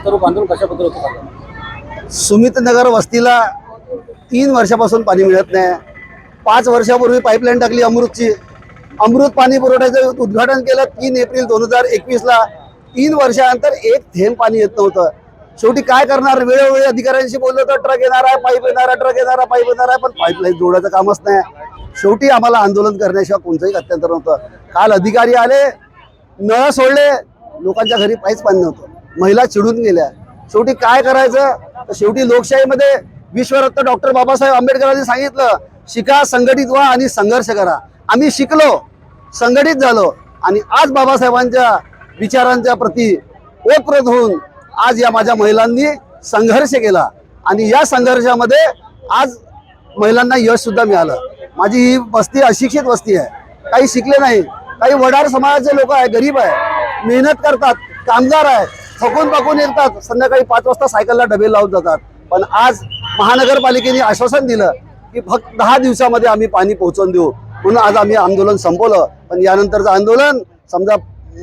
रास्तारोको आंदोलन कशाबद्दल होतं सुमितनगर वस्तीला तीन वर्षापासून पाणी मिळत नाही. पाच वर्षापूर्वी पाईपलाईन टाकली अमृतची. अमृत पाणी पुरवठ्याचं उद्घाटन केलं तीन एप्रिल दोन हजार एकवीसला. तीन वर्षानंतर एक थेंब पाणी येत नव्हतं. शेवटी काय करणार? वेळोवेळी अधिकाऱ्यांशी बोललो तर ट्रक येणार आहे पाईप येणार आहे ट्रक येणार आहे पाईप येणार आहे पण पाईपलाईन जोडायचं कामच नाही. शेवटी आम्हाला आंदोलन करण्याशिवाय कोणतंही अत्यंत नव्हतं. काल अधिकारी आले नळ सोडले लोकांच्या घरी पाईच पाणी नव्हतं. महिला चिडून गेल्या. शेवटी काय करायचं? तर शेवटी लोकशाहीमध्ये विश्वरत्न डॉक्टर बाबासाहेब आंबेडकरांनी सांगितलं शिका संघटित व्हा आणि संघर्ष करा. आम्ही शिकलो संघटित झालो आणि आज बाबासाहेबांच्या विचारांच्या प्रती ओतप्रत होऊन आज या माझ्या महिलांनी संघर्ष केला. आणि या संघर्षामध्ये आज महिलांना यश सुद्धा मिळालं. माझी ही वस्ती अशिक्षित वस्ती आहे. काही शिकले नाही. काही वडार समाजाचे लोक आहे गरीब आहे मेहनत करतात कामगार आहे थकून पाकून येतात. संध्याकाळी पाच वाजता सायकलला डबे लावून जातात. पण आज महानगरपालिकेने आश्वासन दिलं की फक्त दहा दिवसामध्ये आम्ही पाणी पोहोचवून देऊ. म्हणून आज आम्ही आंदोलन संपवलं. पण यानंतरचं आंदोलन समजा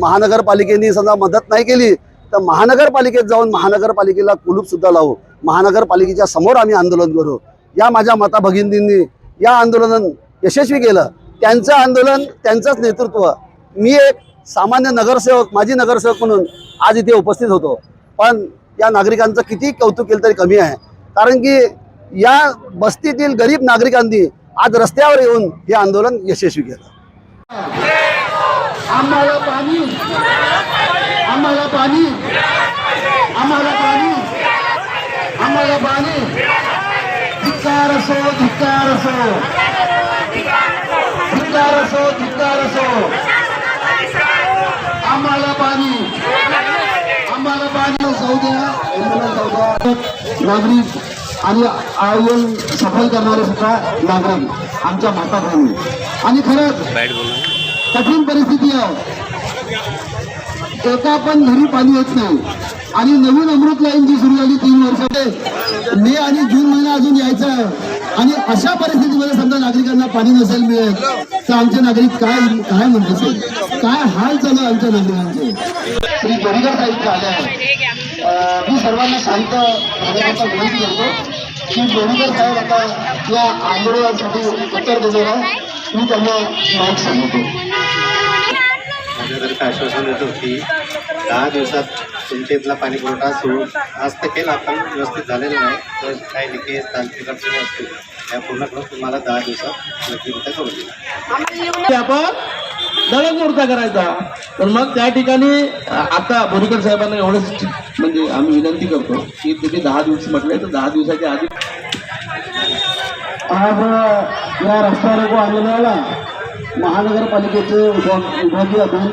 महानगरपालिकेने समजा मदत नाही केली तर महानगरपालिकेत जाऊन महानगरपालिकेला कुलूपसुद्धा लावू. महानगरपालिकेच्या समोर आम्ही आंदोलन करू. या माझ्या माता भगिनींनी या आंदोलन यशस्वी केलं. त्यांचं आंदोलन त्यांचंच नेतृत्व मी एक सामान्य नगरसेवक माजी नगरसेवक म्हणून आज इथे उपस्थित होतो. पण या नागरिकांचं किती कौतुक केलं तरी कमी आहे. कारण की या बस्तीतील गरीब नागरिकांनी आज रस्त्यावर येऊन हे आंदोलन यशस्वी केलं. आम्हाला पाणी. आम्हाला पाणी. आम्हाला पाणी. आम्हाला पाणी. धिक्कार असो धिक्कार असो. धिक्कार असो धिक्कार असो. पाणी. आम्हाला पाणी जाऊ द्या. नागरिक आणि आयोजन सफल करणारे सुद्धा नागरिक आमच्या माता बहिणी आणि खरंच कठीण परिस्थिती आहे. एका पण घरी पाणी येत नाही. आणि नवीन अमृत लाईन जी सुरू झाली तीन वर्षामध्ये मे आणि जून महिना अजून यायचा आहे. आणि अशा परिस्थितीमध्ये समजा नागरिकांना पाणी नसेल मिळत तर आमचे नागरिक काय काय म्हणत असेल? काय हाल चालू आहे आमच्या नागरिकांचे? श्री साहेब इथे आले आहेत. अं, मी सर्वांना शांत राहण्याकरता विनंती करतो की जोडीकर साहेब आता या आंदोलनासाठी उत्तर देणार आहे मी त्यांना माहीत सांगतो. माझ्यातर्फे आश्वासन देतो की दहा दिवसात तुमच्या इथला पाणी पुरवठा सुरू. आज तर केला पण व्यवस्थित झालेला नाही. तर काही लिकेज तांत्रिक अडचणी असतील त्या पूर्ण करून तुम्हाला दहा दिवसात नक्कीरित्या करून देईल आपण दळणमुर्ता करायचा. तर मग त्या ठिकाणी आता बोरीकर साहेबांना एवढंच म्हणजे आम्ही विनंती करतो की तुम्ही दहा दिवस म्हटले तर दहा दिवसाच्या आधी आज या रस्ता रोको आंदोलनाला महानगरपालिकेचे विभाग- विभागीय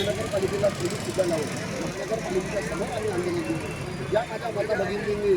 महानगरपालिकेला सुद्धा नव्हतं महानगरपालिकेच्या समोर आम्ही आंदोलन केलं. या माझ्या माता भगिनींनी